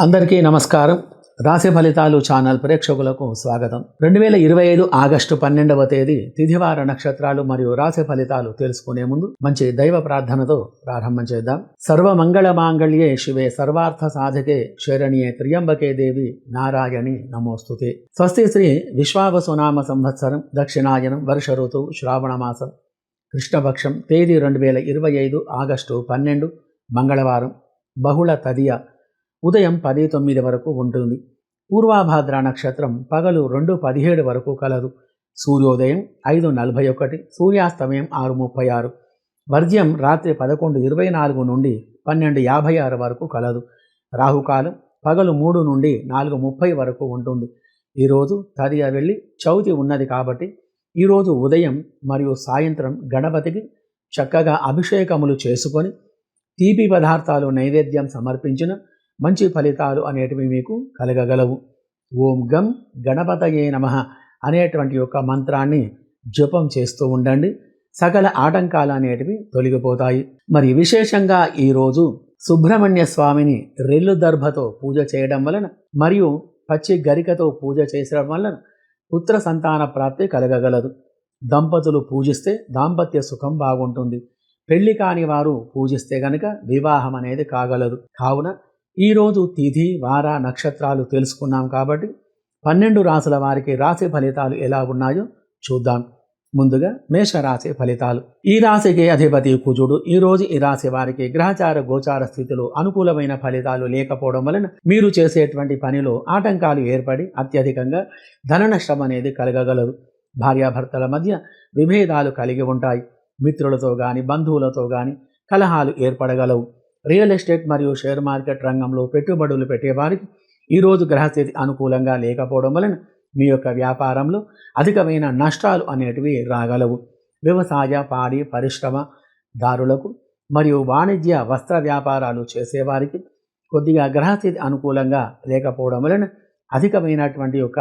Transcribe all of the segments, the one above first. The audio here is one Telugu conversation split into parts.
అందరికీ నమస్కారం. రాశి ఫలితాలు ఛానల్ ప్రేక్షకులకు స్వాగతం. రెండు వేల ఇరవై ఐదు ఆగస్టు పన్నెండవ తేదీ తిథివార నక్షత్రాలు మరియు రాశి ఫలితాలు తెలుసుకునే ముందు మంచి దైవ ప్రార్థనతో ప్రారంభం చేద్దాం. సర్వమంగళ మాంగళ్యే శివే సర్వార్థ సాధకే శరణ్యే త్రియంబకే దేవి నారాయణి నమోస్తుతే. స్వస్తి శ్రీ విశ్వావసునామ సంవత్సరం దక్షిణాయనం వర్ష ఋతువు శ్రావణమాసం కృష్ణపక్షం తేదీ రెండు వేల ఇరవై ఐదు ఆగస్టు పన్నెండు మంగళవారం. బహుళ తదియ ఉదయం పది తొమ్మిది వరకు ఉంటుంది. పూర్వాభాద్ర నక్షత్రం పగలు రెండు పదిహేడు వరకు కలదు. సూర్యోదయం ఐదు నలభై ఒకటి సూర్యాస్తమయం ఆరు ముప్పై ఆరు వర్జ్యం రాత్రి పదకొండు ఇరవై నాలుగు నుండి పన్నెండు యాభై ఆరు వరకు కలదు. రాహుకాలం పగలు మూడు నుండి నాలుగు ముప్పై వరకు ఉంటుంది. ఈరోజు తదియ వెళ్ళి చవితి ఉన్నది కాబట్టి ఈరోజు ఉదయం మరియు సాయంత్రం గణపతికి చక్కగా అభిషేకములు చేసుకొని తీపి పదార్థాలు నైవేద్యం సమర్పించిన మంచి ఫలితాలు అనేటివి మీకు కలగగలవు. ఓం గం గణపతయే నమ అనేటువంటి యొక్క మంత్రాన్ని జపం చేస్తూ ఉండండి. సకల ఆటంకాలు అనేటివి తొలగిపోతాయి. మరి విశేషంగా ఈరోజు సుబ్రహ్మణ్య స్వామిని రెల్లు దర్భతో పూజ చేయడం వలన మరియు పచ్చి గరికతో పూజ చేసడం వలన పుత్ర సంతాన ప్రాప్తి కలగగలదు. దంపతులు పూజిస్తే దాంపత్య సుఖం బాగుంటుంది. పెళ్ళి కాని వారు పూజిస్తే గనక వివాహం అనేది కాగలదు. కావున ఈరోజు తిథి వార నక్షత్రాలు తెలుసుకున్నాం కాబట్టి పన్నెండు రాసుల వారికి రాశి ఫలితాలు ఎలా ఉన్నాయో చూద్దాం. ముందుగా మేషరాశి ఫలితాలు. ఈ రాశికి అధిపతి కుజుడు. ఈ రోజు ఈ రాశి వారికి గ్రహచార గోచార స్థితిలో అనుకూలమైన ఫలితాలు లేకపోవడం వలన మీరు చేసేటువంటి పనిలో ఆటంకాలు ఏర్పడి అత్యధికంగా ధన నష్టం అనేది కలగగలదు. భార్యాభర్తల మధ్య విభేదాలు కలిగి ఉంటాయి. మిత్రులతో కానీ బంధువులతో కానీ కలహాలు ఏర్పడగలవు. రియల్ ఎస్టేట్ మరియు షేర్ మార్కెట్ రంగంలో పెట్టుబడులు పెట్టేవారికి ఈరోజు గ్రహస్థితి అనుకూలంగా లేకపోవడం వలన మీ యొక్క వ్యాపారంలో అధికమైన నష్టాలు అనేటివి రాగలవు. వ్యవసాయ పాడి పరిశ్రమ దారులకు మరియు వాణిజ్య వస్త్ర వ్యాపారాలు చేసేవారికి కొద్దిగా గ్రహస్థితి అనుకూలంగా లేకపోవడం వలన అధికమైనటువంటి యొక్క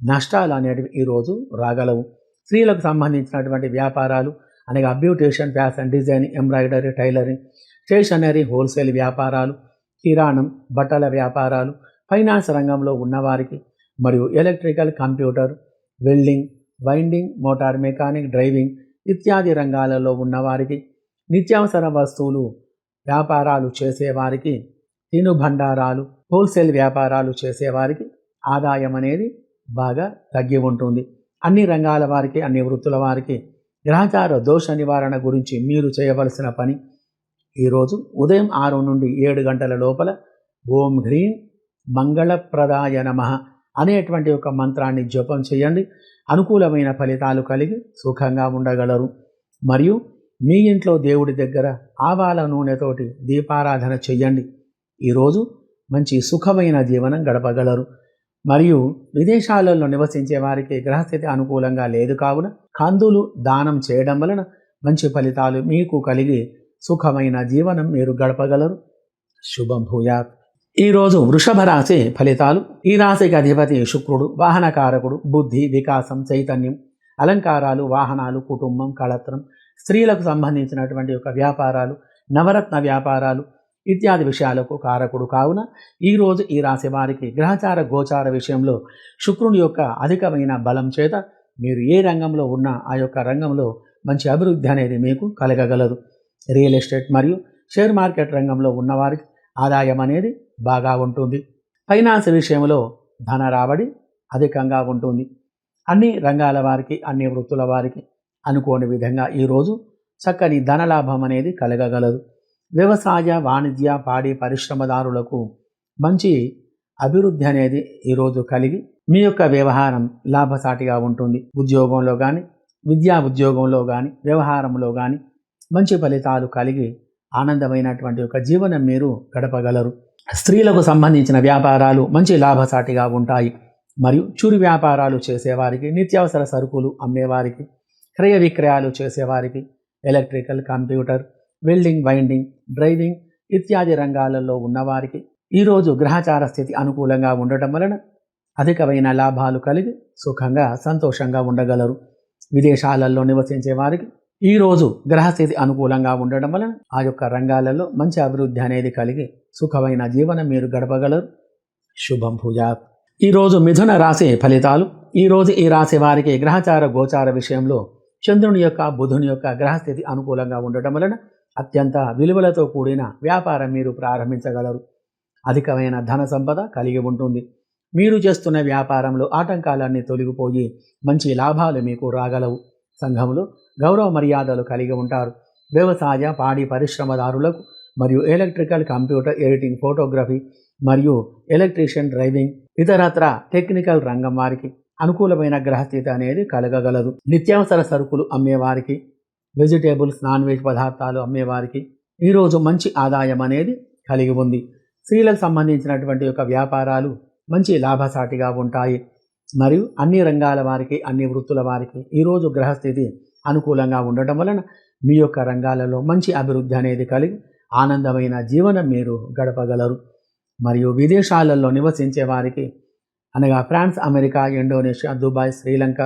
నష్టాలు అనేటివి ఈరోజు రాగలవు. స్త్రీలకు సంబంధించినటువంటి వ్యాపారాలు అనగా beautician fashion design embroidery tailoring stationery wholesale వ్యాపారాలు కిరాణం బట్టల వ్యాపారాలు ఫైనాన్స్ రంగంలో ఉన్నవారికి మరియు electrical computer welding winding motor mechanic driving ఇత్యాది రంగాలలో ఉన్నవారికి నిత్యావసర వస్తువులు వ్యాపారాలు చేసేవారికి తినుబండారాలు హోల్సేల్ వ్యాపారాలు చేసేవారికి ఆదాయం అనేది బాగా తగ్గి ఉంటుంది. అన్ని రంగాల వారికి అన్ని వృత్తుల వారికి గ్రహచార దోష నివారణ గురించి మీరు చేయవలసిన పని ఈరోజు ఉదయం ఆరు నుండి ఏడు గంటల లోపల ఓం హ్రీం మంగళప్రదాయ నమ అనేటువంటి ఒక మంత్రాన్ని జపం చేయండి. అనుకూలమైన ఫలితాలు కలిగి సుఖంగా ఉండగలరు. మరియు మీ ఇంట్లో దేవుడి దగ్గర ఆవాల నూనెతోటి దీపారాధన చెయ్యండి ఈరోజు మంచి సుఖమైన జీవనం గడపగలరు. మరియు విదేశాలలో నివసించే వారికి గ్రహస్థితి అనుకూలంగా లేదు కావున కందులు దానం చేయడం వలన మంచి ఫలితాలు మీకు కలిగి సుఖమైన జీవనం మీరు గడపగలరు. శుభం భూయాత్. ఈరోజు వృషభ రాశి ఫలితాలు. ఈ రాశికి అధిపతి శుక్రుడు వాహనకారకుడు బుద్ధి వికాసం చైతన్యం అలంకారాలు వాహనాలు కుటుంబం కళత్రం స్త్రీలకు సంబంధించినటువంటి యొక్క వ్యాపారాలు నవరత్న వ్యాపారాలు ఇత్యాది విషయాలకు కారకుడు కావున ఈరోజు ఈ రాశి వారికి గ్రహచార గోచార విషయంలో శుక్రుని యొక్క అధికమైన బలం చేత మీరు ఏ రంగంలో ఉన్నా ఆ యొక్క రంగంలో మంచి అభివృద్ధి అనేది మీకు కలగగలదు. రియల్ ఎస్టేట్ మరియు షేర్ మార్కెట్ రంగంలో ఉన్నవారికి ఆదాయం అనేది బాగా ఉంటుంది. ఫైనాన్స్ విషయంలో ధన రాబడి అధికంగా ఉంటుంది. అన్ని రంగాల వారికి అన్ని వృత్తుల వారికి అనుకోని విధంగా ఈరోజు చక్కని ధనలాభం అనేది కలగగలదు. వ్యవసాయ వాణిజ్య పాడి పరిశ్రమదారులకు మంచి అభివృద్ధి అనేది ఈరోజు కలిగి మీ యొక్క వ్యవహారం లాభసాటిగా ఉంటుంది. ఉద్యోగంలో కానీ విద్యా ఉద్యోగంలో కానీ వ్యవహారంలో కానీ మంచి ఫలితాలు కలిగి ఆనందమైనటువంటి ఒక జీవనం మీరు గడపగలరు. స్త్రీలకు సంబంధించిన వ్యాపారాలు మంచి లాభసాటిగా ఉంటాయి. మరియు చురు వ్యాపారాలు చేసేవారికి నిత్యావసర సరుకులు అమ్మేవారికి క్రయ విక్రయాలు చేసేవారికి electrical computer welding winding driving ఇత్యాది రంగాలలో ఉన్నవారికి ఈరోజు గ్రహచార స్థితి అనుకూలంగా ఉండటం వలన అధికమైన లాభాలు కలిగి సుఖంగా సంతోషంగా ఉండగలరు. విదేశాలలో నివసించే వారికి ఈరోజు గ్రహస్థితి అనుకూలంగా ఉండడం వలన ఆ యొక్క రంగాలలో మంచి అభివృద్ధి అనేది కలిగి సుఖమైన జీవనం మీరు గడపగలరు. శుభం పూజా ఈరోజు మిథున రాశి ఫలితాలు. ఈరోజు ఈ రాశి వారికి గ్రహచార గోచార విషయంలో చంద్రుని యొక్క బుధుని యొక్క గ్రహస్థితి అనుకూలంగా ఉండటం వలన అత్యంత విలువలతో కూడిన వ్యాపారం మీరు ప్రారంభించగలరు. అధికమైన ధన సంపద కలిగి ఉంటుంది. మీరు చేస్తున్న వ్యాపారంలో ఆటంకాలన్నీ తొలగిపోయి మంచి లాభాలు మీకు రాగలవు. సంఘంలో గౌరవ మర్యాదలు కలిగి ఉంటారు. వ్యవసాయ పాడి పరిశ్రమదారులకు మరియు ఎలక్ట్రికల్ కంప్యూటర్ ఎడిటింగ్ ఫోటోగ్రఫీ మరియు ఎలక్ట్రీషియన్ డ్రైవింగ్ ఇతరత్ర టెక్నికల్ రంగం వారికి అనుకూలమైన గ్రహస్థితి అనేది కలగగలదు. నిత్యావసర సరుకులు అమ్మేవారికి వెజిటేబుల్స్ నాన్ వెజ్ పదార్థాలు అమ్మేవారికి ఈరోజు మంచి ఆదాయం అనేది కలిగి ఉంది. స్త్రీలకు సంబంధించినటువంటి యొక్క వ్యాపారాలు మంచి లాభసాటిగా ఉంటాయి. మరియు అన్ని రంగాల వారికి అన్ని వృత్తుల వారికి ఈరోజు గ్రహస్థితి అనుకూలంగా ఉండటం వలన మీ యొక్క రంగాలలో మంచి అభివృద్ధి అనేది కలిగి ఆనందమైన జీవనం మీరు గడపగలరు. మరియు విదేశాలలో నివసించే వారికి అనగా France America Indonesia Dubai Sri Lanka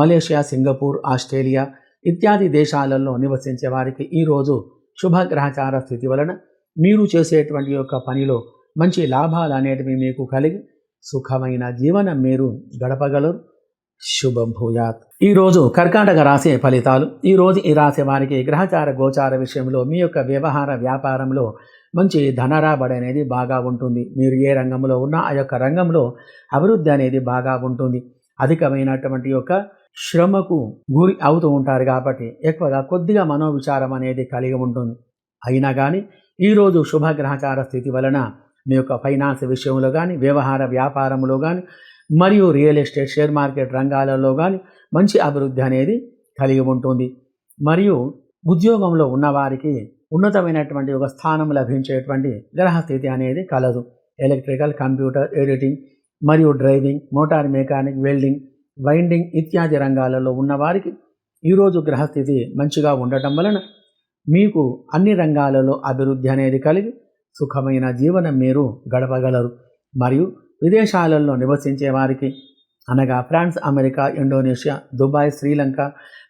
Malaysia Singapore Australia ఇత్యాది దేశాలలో నివసించే వారికి ఈరోజు శుభగ్రహచార స్థితి వలన మీరు చేసేటువంటి యొక్క పనిలో మంచి లాభాలు అనేటివి మీకు కలిగి సుఖమైన జీవనం మీరు గడపగలరు. శుభం భూయాత్. ఈరోజు కర్కాటక రాశి ఫలితాలు. ఈరోజు ఈ రాశి వారికి గ్రహచార గోచార విషయంలో మీ యొక్క వ్యవహార వ్యాపారంలో మంచి ధనరాబడి అనేది బాగా ఉంటుంది. మీరు ఏ రంగంలో ఉన్నా ఆ యొక్క రంగంలో అభివృద్ధి అనేది బాగా ఉంటుంది. అధికమైనటువంటి యొక్క శ్రమకు గురి అవుతూ ఉంటారు కాబట్టి ఎక్కువగా కొద్దిగా మనోవిచారం అనేది కలిగి ఉంటుంది. అయినా కానీ ఈరోజు శుభగ్రహచార స్థితి వలన మీ యొక్క ఫైనాన్స్ విషయంలో కానీ వ్యవహార వ్యాపారంలో కానీ మరియు రియల్ ఎస్టేట్ షేర్ మార్కెట్ రంగాలలో కానీ మంచి అభివృద్ధి అనేది కలిగి ఉంటుంది. మరియు ఉద్యోగంలో ఉన్నవారికి ఉన్నతమైనటువంటి ఒక స్థానం లభించేటువంటి గ్రహస్థితి అనేది కలదు. ఎలక్ట్రికల్ కంప్యూటర్ ఎడిటింగ్ మరియు driving motor mechanic welding winding ఇత్యాది రంగాలలో ఉన్నవారికి ఈరోజు గ్రహస్థితి మంచిగా ఉండటం వలన మీకు అన్ని రంగాలలో అభివృద్ధి అనేది కలిగి సుఖమైన జీవనం మీరు గడపగలరు. మరియు విదేశాలలో నివసించే వారికి అనగా France America Indonesia Dubai Sri Lanka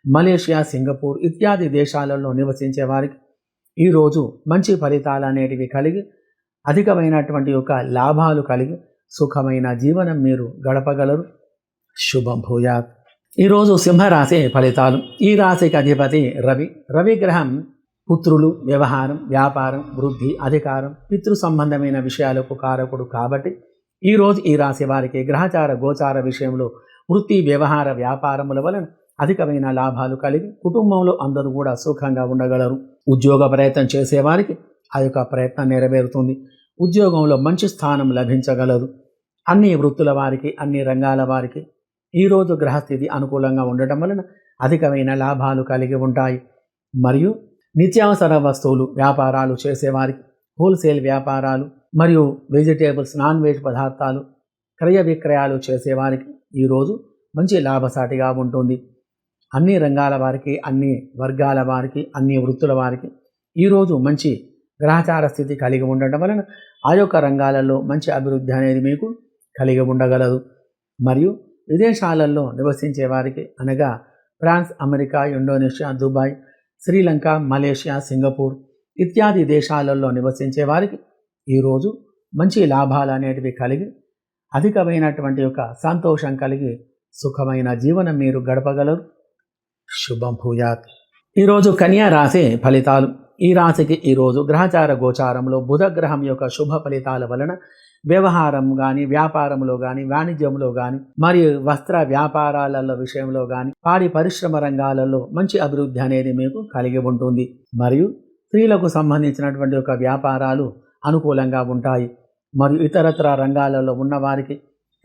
Malaysia Singapore ఇత్యాది దేశాలలో నివసించే వారికి ఈరోజు మంచి ఫలితాలు అనేటివి కలిగి అధికమైనటువంటి యొక్క లాభాలు కలిగి సుఖమైన జీవనం మీరు గడపగలరు. శుభం భూయాత్ ఈరోజు సింహరాశి ఫలితాలు. ఈ రాశికి అధిపతి రవి. రవి గ్రహం పుత్రులు వ్యవహారం వ్యాపారం వృద్ధి అధికారం పితృ సంబంధమైన విషయాలకు కారకుడు కాబట్టి ఈరోజు ఈ రాశి వారికి గ్రహచార గోచార విషయంలో వృత్తి వ్యవహార వ్యాపారముల వలన అధికమైన లాభాలు కలిగి కుటుంబంలో అందరూ కూడా సుఖంగా ఉండగలరు. ఉద్యోగ ప్రయత్నం చేసేవారికి ఆ యొక్క ప్రయత్నం నెరవేరుతుంది. ఉద్యోగంలో మంచి స్థానం లభించగలదు. అన్ని వృత్తుల వారికి అన్ని రంగాల వారికి ఈరోజు గ్రహస్థితి అనుకూలంగా ఉండటం వలన అధికమైన లాభాలు కలిగి ఉంటాయి. మరియు నిత్యావసర వస్తువులు వ్యాపారాలు చేసేవారికి హోల్సేల్ వ్యాపారాలు మరియు వెజిటేబుల్స్ నాన్ వెజ్ పదార్థాలు క్రయ విక్రయాలు చేసేవారికి ఈరోజు మంచి లాభసాటిగా ఉంటుంది. అన్ని రంగాల వారికి అన్ని వర్గాల వారికి అన్ని వృత్తుల వారికి ఈరోజు మంచి గ్రహచార స్థితి కలిగి ఉండటం వలన ఆ యొక్క రంగాలలో మంచి అభివృద్ధి అనేది మీకు కలిగి ఉండగలదు. మరియు విదేశాలలో నివసించే వారికి అనగా France America Indonesia Dubai Sri Lanka Malaysia Singapore ఇత్యాది దేశాలలో నివసించే వారికి ఈరోజు మంచి లాభాలు అనేటివి కలిగి అధికమైనటువంటి యొక్క సంతోషం కలిగి సుఖమైన జీవనం మీరు గడపగలరు. శుభం భూయాత్. ఈరోజు కన్యా రాశి ఫలితాలు. ఈ రాశికి ఈరోజు గ్రహచార గోచారంలో బుధగ్రహం యొక్క శుభ ఫలితాల వలన వ్యవహారం కానీ వ్యాపారంలో కానీ వాణిజ్యంలో కానీ మరియు వస్త్ర వ్యాపారాలలో విషయంలో కానీ పాడి పరిశ్రమ రంగాలలో మంచి అభివృద్ధి అనేది మీకు కలిగి ఉంటుంది. మరియు స్త్రీలకు సంబంధించినటువంటి ఒక వ్యాపారాలు అనుకూలంగా ఉంటాయి. మరియు ఇతరతర రంగాలలో ఉన్నవారికి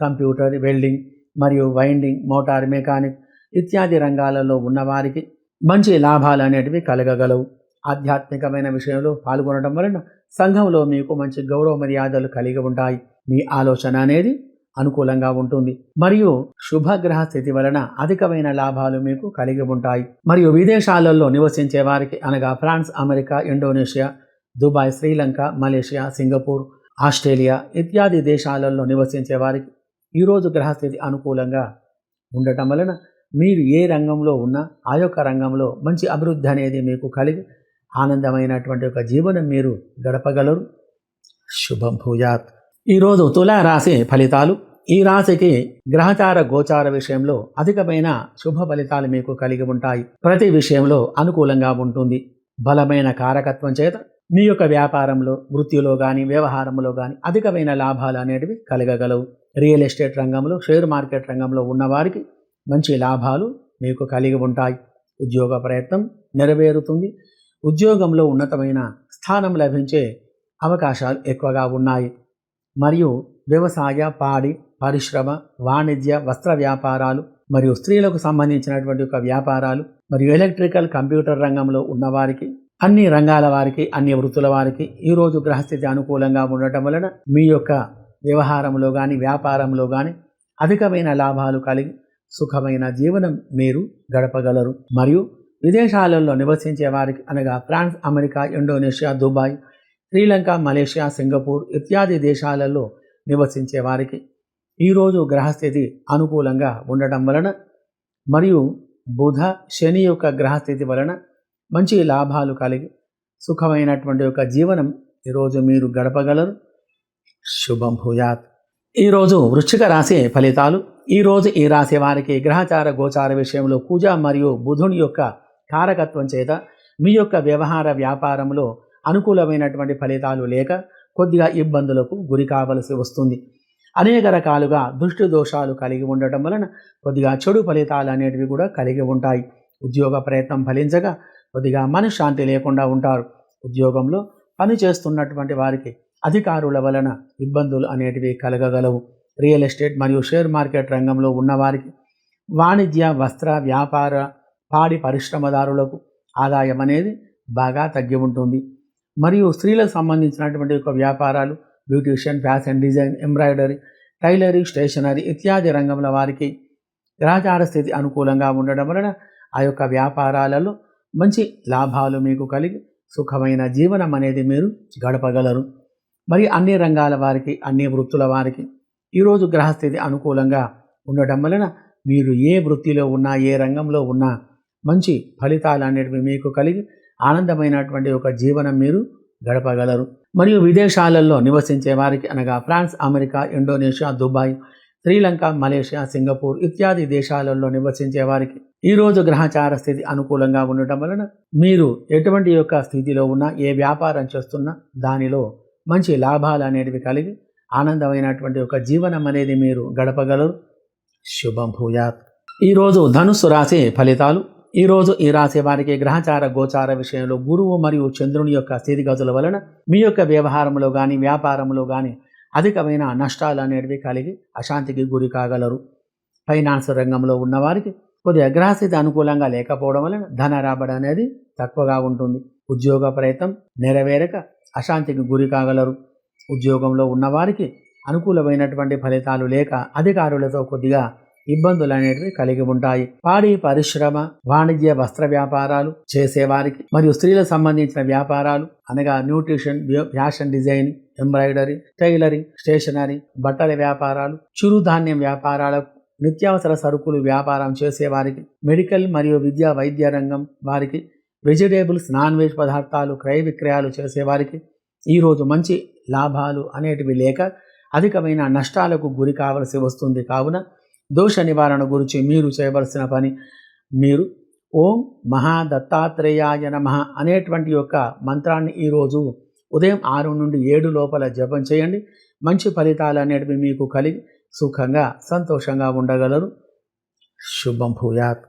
కంప్యూటర్ వెల్డింగ్ మరియు వైండింగ్ మోటార్ మెకానిక్ ఇత్యాది రంగాలలో ఉన్నవారికి మంచి లాభాలు అనేటివి కలగగలవు. ఆధ్యాత్మికమైన విషయంలో పాల్గొనడం వలన సంఘంలో మీకు మంచి గౌరవ మర్యాదలు కలిగి ఉంటాయి. మీ ఆలోచన అనేది అనుకూలంగా ఉంటుంది. మరియు శుభగ్రహ స్థితి వలన అధికమైన లాభాలు మీకు కలిగి ఉంటాయి. మరియు విదేశాలలో నివసించే వారికి అనగా France America Indonesia Dubai Sri Lanka Malaysia Singapore Australia ఇత్యాది దేశాలలో నివసించే వారికి ఈరోజు గ్రహస్థితి అనుకూలంగా ఉండటం వలన మీరు ఏ రంగంలో ఉన్నా ఆ యొక్క రంగంలో మంచి అభివృద్ధి అనేది మీకు కలిగి ఆనందమైనటువంటి ఒక జీవనం మీరు గడపగలరు. శుభం భూయాత్. ఈరోజు తులారాశి ఫలితాలు. ఈ రాశికి గ్రహచార గోచార విషయంలో అధికమైన శుభ ఫలితాలు మీకు కలిగి ఉంటాయి. ప్రతి విషయంలో అనుకూలంగా ఉంటుంది. బలమైన కారకత్వం చేత మీ యొక్క వ్యాపారంలో వృత్తిలో కానీ వ్యవహారంలో కానీ అధికమైన లాభాలు అనేటివి కలగగలవు. రియల్ ఎస్టేట్ రంగంలో షేర్ మార్కెట్ రంగంలో ఉన్నవారికి మంచి లాభాలు మీకు కలిగి ఉంటాయి. ఉద్యోగ ప్రయత్నం నెరవేరుతుంది. ఉద్యోగంలో ఉన్నతమైన స్థానం లభించే అవకాశాలు ఎక్కువగా ఉన్నాయి. మరియు వ్యవసాయ పాడి పరిశ్రమ వాణిజ్య వస్త్ర వ్యాపారాలు మరియు స్త్రీలకు సంబంధించినటువంటి ఒక వ్యాపారాలు మరియు ఎలక్ట్రికల్ కంప్యూటర్ రంగంలో ఉన్నవారికి అన్ని రంగాల వారికి అన్ని వృత్తుల వారికి ఈరోజు గ్రహస్థితి అనుకూలంగా ఉండటం వలన మీ యొక్క వ్యవహారంలో కానీ వ్యాపారంలో కానీ అధికమైన లాభాలు కలిగి సుఖమైన జీవనం మీరు గడపగలరు. మరియు విదేశాలలో నివసించే వారికి అనగా France America Indonesia Dubai Sri Lanka Malaysia Singapore ఇత్యాది దేశాలలో నివసించే వారికి ఈరోజు గ్రహస్థితి అనుకూలంగా ఉండటం వలన మరియు బుధ శని యొక్క గ్రహస్థితి వలన మంచి లాభాలు కలిగి సుఖమైనటువంటి ఒక జీవనం ఈరోజు మీరు గడపగలరు. శుభం భూయాత్ ఈరోజు వృశ్చిక రాశి ఫలితాలు. ఈరోజు ఈ రాశి వారికి గ్రహచార గోచార విషయంలో పూజ మరియు బుధుని యొక్క కారకత్వం చేత మీ యొక్క వ్యవహార వ్యాపారంలో అనుకూలమైనటువంటి ఫలితాలు లేక కొద్దిగా ఇబ్బందులకు గురి కావలసి వస్తుంది. అనేక రకాలుగా దృష్టి దోషాలు కలిగి ఉండటం వలన కొద్దిగా చెడు ఫలితాలు అనేటివి కూడా కలిగి ఉంటాయి. ఉద్యోగ ప్రయత్నం ఫలించగా కొద్దిగా మనశ్శాంతి లేకుండా ఉంటారు. ఉద్యోగంలో పని చేస్తున్నటువంటి వారికి అధికారుల వలన ఇబ్బందులు అనేటివి కలగగలవు. రియల్ ఎస్టేట్ మరియు షేర్ మార్కెట్ రంగంలో ఉన్నవారికి వాణిజ్య వస్త్ర వ్యాపార పాడి పరిశ్రమదారులకు ఆదాయం అనేది బాగా తగ్గి ఉంటుంది. మరియు స్త్రీలకు సంబంధించినటువంటి యొక్క వ్యాపారాలు beautician fashion design embroidery tailoring stationery ఇత్యాది రంగంలో వారికి గ్రహచార స్థితి అనుకూలంగా ఉండడం వలన ఆ యొక్క వ్యాపారాలలో మంచి లాభాలు మీకు కలిగి సుఖమైన జీవనం అనేది మీరు గడపగలరు. మరి అన్ని రంగాల వారికి అన్ని వృత్తుల వారికి ఈరోజు గ్రహస్థితి అనుకూలంగా ఉండటం వలన మీరు ఏ వృత్తిలో ఉన్నా ఏ రంగంలో ఉన్నా మంచి ఫలితాలు అనేటివి మీకు కలిగి ఆనందమైనటువంటి ఒక జీవనం మీరు గడపగలరు. మరియు విదేశాలలో నివసించే వారికి అనగా France America Indonesia Dubai Sri Lanka Malaysia Singapore ఇత్యాది దేశాలలో నివసించే వారికి ఈరోజు గ్రహచార స్థితి అనుకూలంగా ఉండటం వలన మీరు ఎటువంటి యొక్క స్థితిలో ఉన్నా ఏ వ్యాపారం చేస్తున్నా దానిలో మంచి లాభాలు అనేటివి కలిగి ఆనందమైనటువంటి ఒక జీవనం అనేది మీరు గడపగలరు. శుభం భూయాత్. ఈరోజు ధనుస్సు రాశి ఫలితాలు. ఈరోజు ఈ రాశి వారికి గ్రహచార గోచార విషయంలో గురువు మరియు చంద్రుని యొక్క స్థితిగతుల వలన మీ యొక్క వ్యవహారంలో కానీ వ్యాపారంలో కానీ అధికమైన నష్టాలు అనేటివి కలిగి అశాంతికి గురి కాగలరు. ఫైనాన్స్ రంగంలో ఉన్నవారికి కొద్దిగా గ్రహస్థితి అనుకూలంగా లేకపోవడం వలన ధన రాబడి అనేది తక్కువగా ఉంటుంది. ఉద్యోగ ప్రయత్నం నెరవేరక అశాంతికి గురి కాగలరు. ఉద్యోగంలో ఉన్నవారికి అనుకూలమైనటువంటి ఫలితాలు లేక అధికారులతో కొద్దిగా ఇబ్బందులు అనేటివి కలిగి ఉంటాయి. పాడి పరిశ్రమ వాణిజ్య వస్త్ర వ్యాపారాలు చేసేవారికి మరియు స్త్రీలకు సంబంధించిన వ్యాపారాలు అనగా nutrition fashion design embroidery tailoring stationery బట్టల వ్యాపారాలు చిరుధాన్యం వ్యాపారాలకు నిత్యావసర సరుకులు వ్యాపారం చేసేవారికి మెడికల్ మరియు విద్యా వైద్య రంగం వారికి వెజిటేబుల్స్ నాన్ వెజ్ పదార్థాలు క్రయ విక్రయాలు చేసేవారికి ఈరోజు మంచి లాభాలు అనేటివి లేక అధికమైన నష్టాలకు గురి కావలసి వస్తుంది. కావున దోష నివారణ గురించి మీరు చేయవలసిన పని మీరు ఓం మహాదత్తాత్రేయాయ నమ అనేటువంటి యొక్క మంత్రాన్ని ఈరోజు ఉదయం ఆరు నుండి ఏడు లోపల జపం చేయండి. మంచి ఫలితాలు అనేటివి మీకు కలిగి సుఖంగా సంతోషంగా ఉండగలరు. శుభం భూయాత్.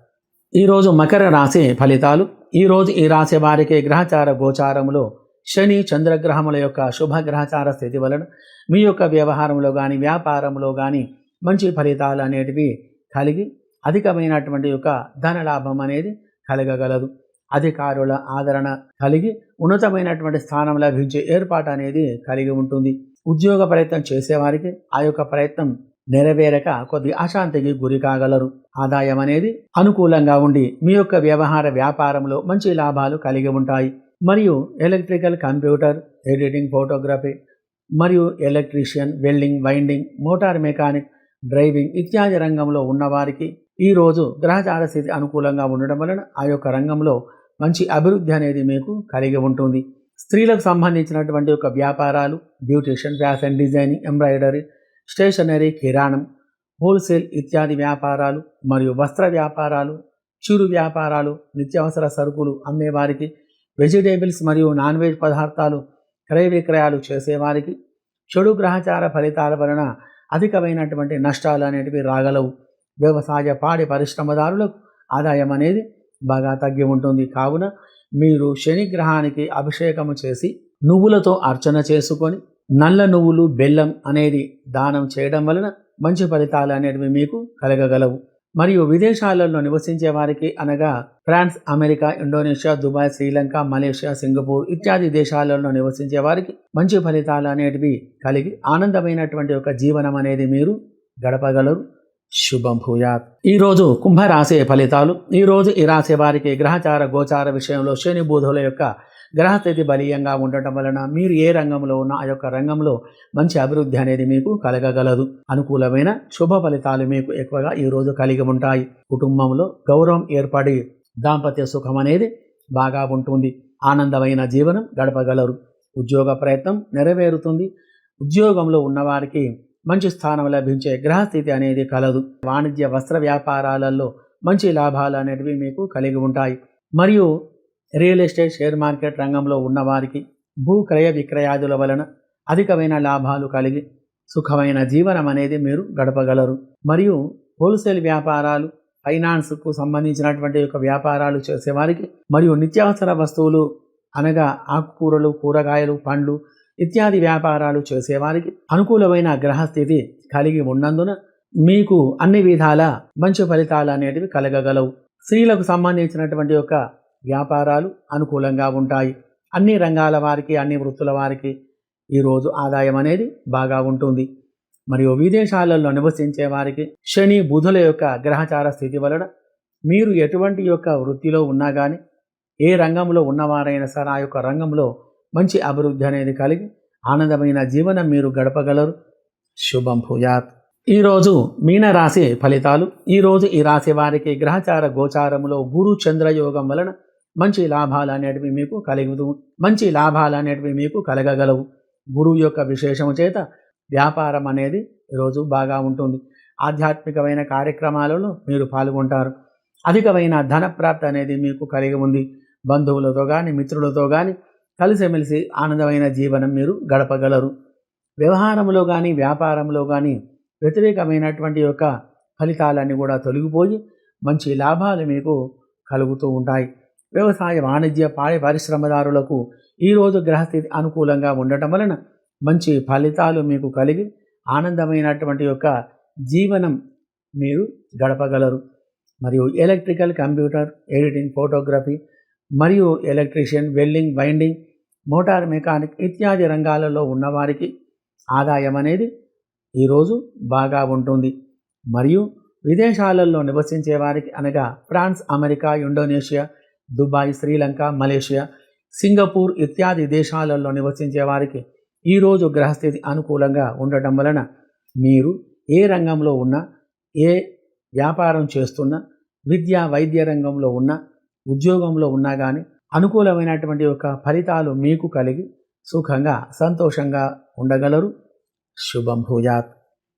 ఈరోజు మకర రాశి ఫలితాలు. ఈరోజు ఈ రాశి వారికి గ్రహచార గోచారములో శని చంద్రగ్రహముల యొక్క శుభ గ్రహచార స్థితి వలన మీ యొక్క వ్యవహారంలో కానీ వ్యాపారంలో కానీ మంచి ఫలితాలు అనేటివి కలిగి అధికమైనటువంటి యొక్క ధన లాభం అనేది కలగగలదు. అధికారుల ఆదరణ కలిగి ఉన్నతమైనటువంటి స్థానం లభించే ఏర్పాటు అనేది కలిగి ఉంటుంది. ఉద్యోగ ప్రయత్నం చేసేవారికి ఆ యొక్క ప్రయత్నం నెరవేరక కొద్ది అశాంతికి గురి కాగలరు. ఆదాయం అనేది అనుకూలంగా ఉండి మీ యొక్క వ్యవహార వ్యాపారంలో మంచి లాభాలు కలిగి ఉంటాయి. మరియు ఎలక్ట్రికల్ కంప్యూటర్ ఎడిటింగ్ ఫోటోగ్రఫీ మరియు electrician welding winding motor mechanic driving ఇత్యాది రంగంలో ఉన్నవారికి ఈరోజు గ్రహచార స్థితి అనుకూలంగా ఉండడం వలన ఆ యొక్క రంగంలో మంచి అభివృద్ధి అనేది మీకు కలిగి ఉంటుంది. స్త్రీలకు సంబంధించినటువంటి ఒక వ్యాపారాలు beautician fashion designing embroidery stationery కిరాణం హోల్సేల్ ఇత్యాది వ్యాపారాలు మరియు వస్త్ర వ్యాపారాలు చిరు వ్యాపారాలు నిత్యావసర సరుకులు అమ్మేవారికి వెజిటేబుల్స్ మరియు నాన్ వెజ్ పదార్థాలు క్రయ విక్రయాలు చేసేవారికి చెడు గ్రహచార ఫలితాల వలన అధికమైనటువంటి నష్టాలు అనేటివి రాగలవు. వ్యవసాయ పాడి పరిశ్రమదారులకు ఆదాయం అనేది బాగా తగ్గి ఉంటుంది. కావున మీరు శనిగ్రహానికి అభిషేకము చేసి నువ్వులతో అర్చన చేసుకొని నల్ల నువ్వులు బెల్లం అనేది దానం చేయడం వలన మంచి ఫలితాలు అనేటివి మీకు కలగగలవు. మరియు విదేశాలలో నివసించే వారికి అనగా France America Indonesia Dubai Sri Lanka Malaysia Singapore ఇత్యాది దేశాలలో నివసించే వారికి మంచి ఫలితాలు అనేటివి కలిగి ఆనందమైనటువంటి ఒక జీవనం అనేది మీరు గడపగలరు. శుభం భూయాత్. ఈరోజు కుంభరాశి ఫలితాలు. ఈరోజు ఈ రాశి వారికి గ్రహచార గోచార విషయంలో శని బోధుల యొక్క గ్రహస్థితి బలీయంగా ఉండటం వలన మీరు ఏ రంగంలో ఉన్న ఆ యొక్క రంగంలో మంచి అభివృద్ధి అనేది మీకు కలగగలదు. అనుకూలమైన శుభ ఫలితాలు మీకు ఎక్కువగా ఈరోజు కలిగి ఉంటాయి. కుటుంబంలో గౌరవం ఏర్పడి దాంపత్య సుఖం అనేది బాగా ఉంటుంది. ఆనందమైన జీవనం గడపగలరు. ఉద్యోగ ప్రయత్నం నెరవేరుతుంది. ఉద్యోగంలో ఉన్నవారికి మంచి స్థానం లభించే గ్రహస్థితి అనేది కలదు. వాణిజ్య వస్త్ర వ్యాపారాలలో మంచి లాభాలు అనేటివి మీకు కలిగి ఉంటాయి. మరియు రియల్ ఎస్టేట్ షేర్ మార్కెట్ రంగంలో ఉన్నవారికి భూ క్రయ విక్రయాదుల వలన అధికమైన లాభాలు కలిగి సుఖమైన జీవనం అనేది మీరు గడపగలరు. మరియు హోల్సేల్ వ్యాపారాలు ఫైనాన్స్కు సంబంధించినటువంటి యొక్క వ్యాపారాలు చేసేవారికి మరియు నిత్యావసర వస్తువులు అనగా ఆకుకూరలు కూరగాయలు పండ్లు ఇత్యాది వ్యాపారాలు చేసేవారికి అనుకూలమైన గ్రహస్థితి కలిగి ఉన్నందున మీకు అన్ని విధాల మంచి ఫలితాలు అనేటివి కలగగలవు. స్త్రీలకు సంబంధించినటువంటి యొక్క వ్యాపారాలు అనుకూలంగా ఉంటాయి. అన్ని రంగాల వారికి అన్ని వృత్తుల వారికి ఈరోజు ఆదాయం అనేది బాగా ఉంటుంది. మరియు విదేశాలలో నివసించే వారికి శని బుధుల యొక్క గ్రహచార స్థితి వలన మీరు ఎటువంటి యొక్క వృత్తిలో ఉన్నా కానీ ఏ రంగంలో ఉన్నవారైనా సరే ఆ యొక్క రంగంలో మంచి అభివృద్ధి అనేది కలిగి ఆనందమైన జీవనం మీరు గడపగలరు. శుభం భూయాత్. ఈరోజు మీనరాశి ఫలితాలు. ఈరోజు ఈ రాశి వారికి గ్రహచార గోచారములో గురు చంద్రయోగం వలన మంచి లాభాలు అనేటివి మీకు కలుగుతూ మంచి లాభాలు అనేటివి మీకు కలగగలవు. గురువు యొక్క విశేషము చేత వ్యాపారం అనేది ఈరోజు బాగా ఉంటుంది. ఆధ్యాత్మికమైన కార్యక్రమాలలో మీరు పాల్గొంటారు. అధికమైన ధన ప్రాప్తి అనేది మీకు కలిగి ఉంది. బంధువులతో కానీ మిత్రులతో కానీ కలిసిమెలిసి ఆనందమైన జీవనం మీరు గడపగలరు. వ్యవహారంలో కానీ వ్యాపారంలో కానీ వ్యతిరేకమైనటువంటి యొక్క ఫలితాలన్నీ కూడా తొలగిపోయి మంచి లాభాలు మీకు కలుగుతూ ఉంటాయి. వ్యవసాయ వాణిజ్య పాడి పరిశ్రమదారులకు ఈరోజు గ్రహస్థితి అనుకూలంగా ఉండటం వలన మంచి ఫలితాలు మీకు కలిగి ఆనందమైనటువంటి యొక్క జీవనం మీరు గడపగలరు. మరియు ఎలక్ట్రికల్ కంప్యూటర్ ఎడిటింగ్ ఫోటోగ్రఫీ మరియు electrician welding winding motor mechanic ఇత్యాది రంగాలలో ఉన్నవారికి ఆదాయం అనేది ఈరోజు బాగా ఉంటుంది. మరియు విదేశాలలో నివసించే వారికి అనగా France America Indonesia Dubai Sri Lanka Malaysia Singapore ఇత్యాది దేశాలలో నివసించే వారికి ఈరోజు గ్రహస్థితి అనుకూలంగా ఉండటం వలన మీరు ఏ రంగంలో ఉన్నా ఏ వ్యాపారం చేస్తున్నా విద్యా వైద్య రంగంలో ఉన్నా ఉద్యోగంలో ఉన్నా కానీ అనుకూలమైనటువంటి యొక్క ఫలితాలు మీకు కలిగి సుఖంగా సంతోషంగా ఉండగలరు. శుభం భూజాత్